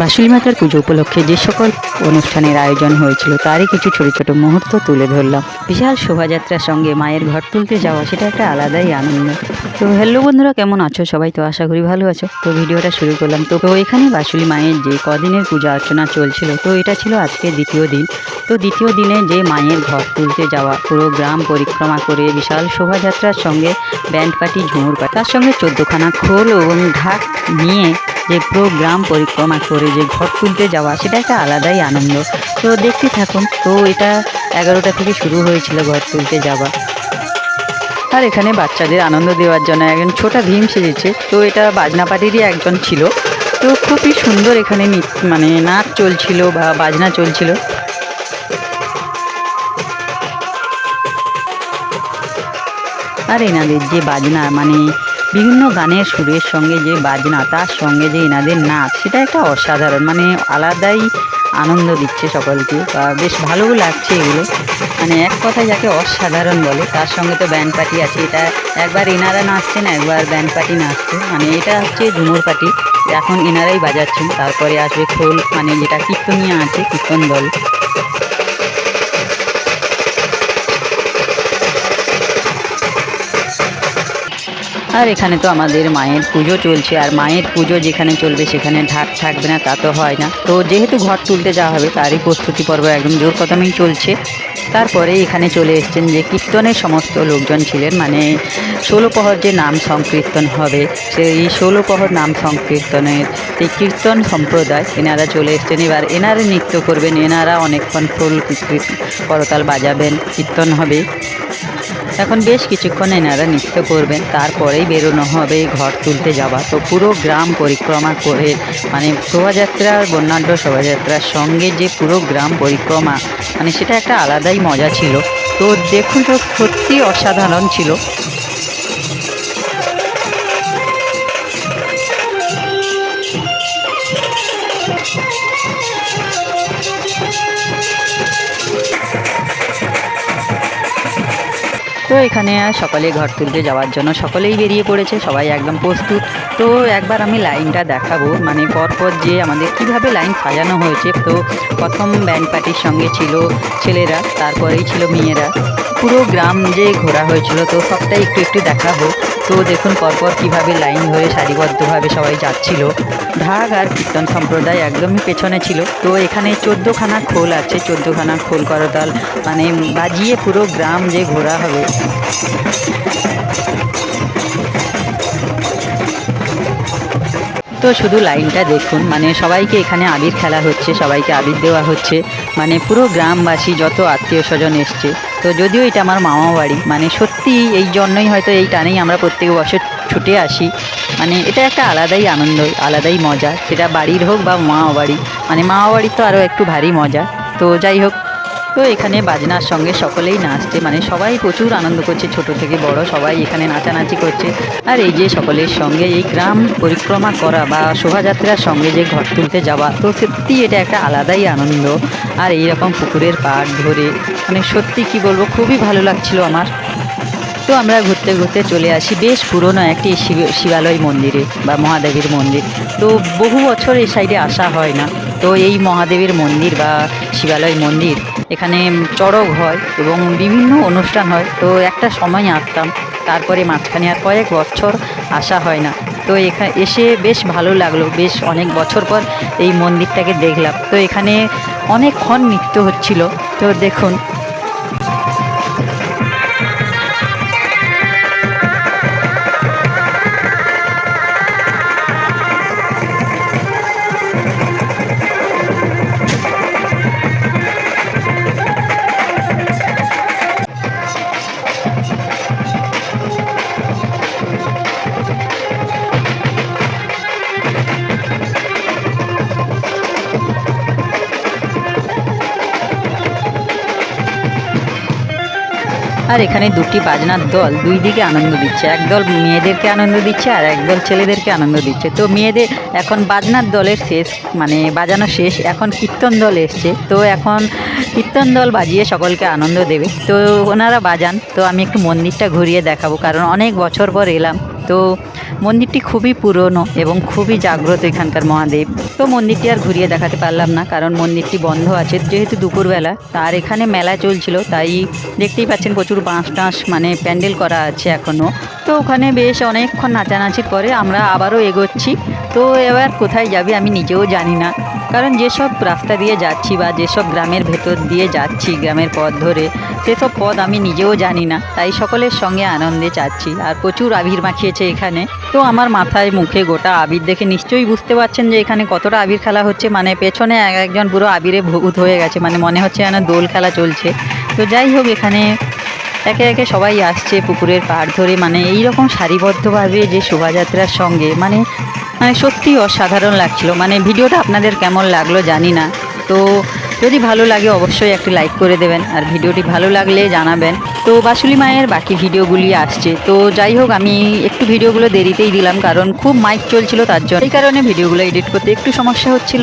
বাসুলি মাতার পুজো উপলক্ষে যে সকল অনুষ্ঠানের আয়োজন হয়েছিল, তারই কিছু ছোট ছোট মুহূর্ত তুলে ধরলাম। বিশাল শোভাযাত্রার সঙ্গে মায়ের ঘর তুলতে যাওয়া, সেটা একটা আলাদাই আনন্দ। তো হ্যালো বন্ধুরা, কেমন আছো? সবাই তো আশা করি ভালো আছো। তো ভিডিওটা শুরু করলাম। তো এখানে বাসুলি মায়ের যে কদিনের পূজা অর্চনা চলছিল, তো এটা ছিল আজকে দ্বিতীয় দিন। তো দ্বিতীয় দিনে যে মায়ের ঘর তুলতে যাওয়া, পুরো গ্রাম পরিক্রমা করে বিশাল শোভাযাত্রার সঙ্গে ব্যান্ড পার্টি ঝুমুর পার্টি তার সঙ্গে চোদ্দখানা খোল এবং ঢাক নিয়ে যে পুরো গ্রাম পরিক্রমা করে, যে ঘর তুলতে যাওয়া, সেটা একটা আলাদাই আনন্দ। তো দেখতে থাকুন, তো এটা এগারোটা থেকে শুরু হয়েছিল ঘর তুলতে যাওয়া। আর এখানে বাচ্চাদের আনন্দ দেওয়ার জন্য একজন ছোটা ভীম সেজেছে। তো এটা বাজনা পার্টিরই একজন ছিল। তো খুবই সুন্দর এখানে মানে নাচ চলছিল বা বাজনা চলছিল। আর এনাদের যে বাজনা মানে বিভিন্ন গানের সুরের সঙ্গে যে বাজনা, তার সঙ্গে যে এনাদের নাচ, সেটা একটা অসাধারণ মানে আলাদাই আনন্দ দিচ্ছে সকলকে। বা বেশ ভালোও লাগছে এগুলো। মানে এক কথায় যাকে অসাধারণ বলে, তার সঙ্গে তো ব্যান্ড পার্টি আছে। এটা একবার এনারা নাচছেন একবার ব্যান্ড পার্টি নাচছে। মানে এটা হচ্ছে ঝুমুর পার্টি। এখন এনারাই বাজাচ্ছেন। তারপরে আসবে খোল মানে যেটা কীর্তনিয়া আছে, কীর্তন দল। আর এখানে তো আমাদের মায়ের পুজো চলছে, আর মায়ের পুজো যেখানে চলবে সেখানে ঢাক থাকবে না, তা তো হয় না। তো যেহেতু ঘর তুলতে যাওয়া হবে, তারই প্রস্তুতি পর্ব একদম জোর কদমেই চলছে। তারপরে এখানে চলে এসছেন যে কীর্তনের সমস্ত লোকজন ছিলেন মানে ষোলো প্রহর যে নাম সংকীর্তন হবে, সেই ষোলো প্রহর নাম সংকীর্তনের এই কীর্তন সম্প্রদায়, এনারা চলে এসছেন। এবার এনারা নৃত্য করবেন, এনারা অনেকক্ষণ ফুল করতাল বাজাবেন, কীর্তন হবে। এখন বেশ কিছুক্ষণ এনারা নৃত্য করবেন, তারপরেই বেরোনো হবে ঘর তুলতে যাওয়া। তো পুরো গ্রাম পরিক্রমা করে মানে শোভাযাত্রার বর্ণাঢ্য শোভাযাত্রার সঙ্গে যে পুরো গ্রাম পরিক্রমা মানে সেটা একটা আলাদাই মজা ছিল। তো দেখুন তো, সত্যি অসাধারণ ছিল। তো এখানে সকালে ঘর তুলতে যাওয়ার জন্য সকলেই বেরিয়ে পড়েছে, সবাই একদম প্রস্তুত। তো একবার আমি লাইনটা দেখাবো মানে পরপর যে আমাদের কীভাবে লাইন সাজানো হয়েছে। তো প্রথম ব্যান্ড পার্টির সঙ্গে ছিল ছেলেরা, তারপরেই ছিল মেয়েরা। পুরো গ্রাম যে ঘোরা হয়েছিল, তো সবটাই একটু একটু দেখাবো তো দেখুন, পরপর কীভাবে লাইন ধরে সারিবদ্ধভাবে সবাই যাচ্ছিল। ঢাক আর কীর্তন সম্প্রদায় একদমই পেছনে ছিল। তো এখানে চোদ্দোখানা খোল আছে, চোদ্দোখানা খোল করতাল মানে বাজিয়ে পুরো গ্রাম যে ঘোরা হবে। তো শুধু লাইনটা দেখুন মানে সবাইকে এখানে আবির খেলা হচ্ছে, সবাইকে আবির দেওয়া হচ্ছে। মানে পুরো গ্রামবাসী, যত আত্মীয় স্বজন এসছে তো যদিও এটা আমার মামা বাড়ি মানে সত্যি এই জন্যই হয়তো এই টানেই আমরা প্রত্যেক বছর ছুটে আসি। মানে এটা একটা আলাদাই আনন্দ, আলাদাই মজা, সেটা বাড়ির হোক বা মামা বাড়ি। মানে মামা বাড়ির তো আরও একটু ভারী মজা। তো যাই হোক তো এখানে বাজনার সঙ্গে সকলেই নাচছে মানে সবাই প্রচুর আনন্দ করছে, ছোট থেকে বড় সবাই এখানে নাচানাচি করছে। আর এই যে সকলের সঙ্গে এই গ্রাম পরিক্রমা করা বা শোভাযাত্রার সঙ্গে যে ঘর তুলতে যাওয়া, তো সত্যি এটা একটা আলাদাই আনন্দ। আর এই রকম পুকুরের পাড় ধরে মানে সত্যি কি বলব, খুবই ভালো লাগছিল আমার। তো আমরা ঘুরতে ঘুরতে চলে আসি বেশ পুরনো একটি শিব- শিবালয় মন্দিরে বা মহাদেবীর মন্দির। তো বহু বছর এই সাইডে আসা হয় না। তো এই মহাদেবের মন্দির বা শিবালয় মন্দির এখানে চড়ক হয় এবং বিভিন্ন অনুষ্ঠান হয়। তো একটা সময় আসতাম, তারপরে মাঝখানে আর কয়েক বছর আসা হয় না। তো এখানে এসে বেশ ভালো লাগল, বেশ অনেক বছর পর এই মন্দিরটাকে দেখলাম। তো এখানে অনেকক্ষণ নৃত্য হচ্ছিল। তো দেখুন আর এখানে দুটি বাজনার দল, দুই দিকে আনন্দ দিচ্ছে। একদল মেয়েদেরকে আনন্দ দিচ্ছে আর একদল ছেলেদেরকে আনন্দ দিচ্ছে। তো মেয়েদের এখন বাজনার দলের শেষ মানে বাজানো শেষ, এখন কীর্তন দল এসছে। তো এখন কীর্তন দল বাজিয়ে সকলকে আনন্দ দেবে। তো ওনারা বাজান, তো আমি একটু মন্দিরটা ঘুরিয়ে দেখাবো, কারণ অনেক বছর পর এলাম। তো মন্দিরটি খুবই পুরনো এবং খুবই জাগ্রত এখানকার মহাদেব। তো মন্দিরটি আর ঘুরিয়ে দেখাতে পারলাম না, কারণ মন্দিরটি বন্ধ আছে। যেহেতু দুপুরবেলা, আর এখানে মেলা চলছিল, তাই দেখতেই পাচ্ছেন প্রচুর বাঁশ টাঁশ মানে প্যান্ডেল করা আছে এখনও তো ওখানে বেশ অনেকক্ষণ নাচানাচির পরে আমরা আবারও এগোচ্ছি। তো এবার কোথায় যাবে আমি নিজেও জানি না। কারণ যেসব রাস্তা দিয়ে যাচ্ছি বা যেসব গ্রামের ভেতর দিয়ে যাচ্ছি, গ্রামের পথ ধরে, সেসব পথ আমি নিজেও জানি না। তাই সকলের সঙ্গে আনন্দে চাচ্ছি আর প্রচুর আবির মাখিয়েছে এখানে। তো আমার মাথায়, মুখে গোটা আবির দেখে নিশ্চয়ই বুঝতে পারছেন যে এখানে কতটা আবির খেলা হচ্ছে। মানে পেছনে এক একজন পুরো আবিরে ভূত হয়ে গেছে। মানে মনে হচ্ছে যেন দোল খেলা চলছে। তো যাই হোক, এখানে একে একে সবাই আসছে পুকুরের পাড় ধরে মানে এই রকম সারিবদ্ধভাবে যে শোভাযাত্রার সঙ্গে মানে মানে সত্যি অসাধারণ লাগছিল। মানে ভিডিওটা আপনাদের কেমন লাগল জানি না। তো যদি ভালো লাগে অবশ্যই একটি লাইক করে দেবেন, আর ভিডিওটি ভালো লাগলে জানাবেন। তো বাসুলি মায়ের বাকি ভিডিওগুলি আসছে। তো যাই হোক, আমি একটু ভিডিওগুলো দেরিতেই দিলাম, কারণ খুব মাইক চলছিল তার জন্য। এই কারণে ভিডিওগুলো এডিট করতে একটু সমস্যা হচ্ছিল।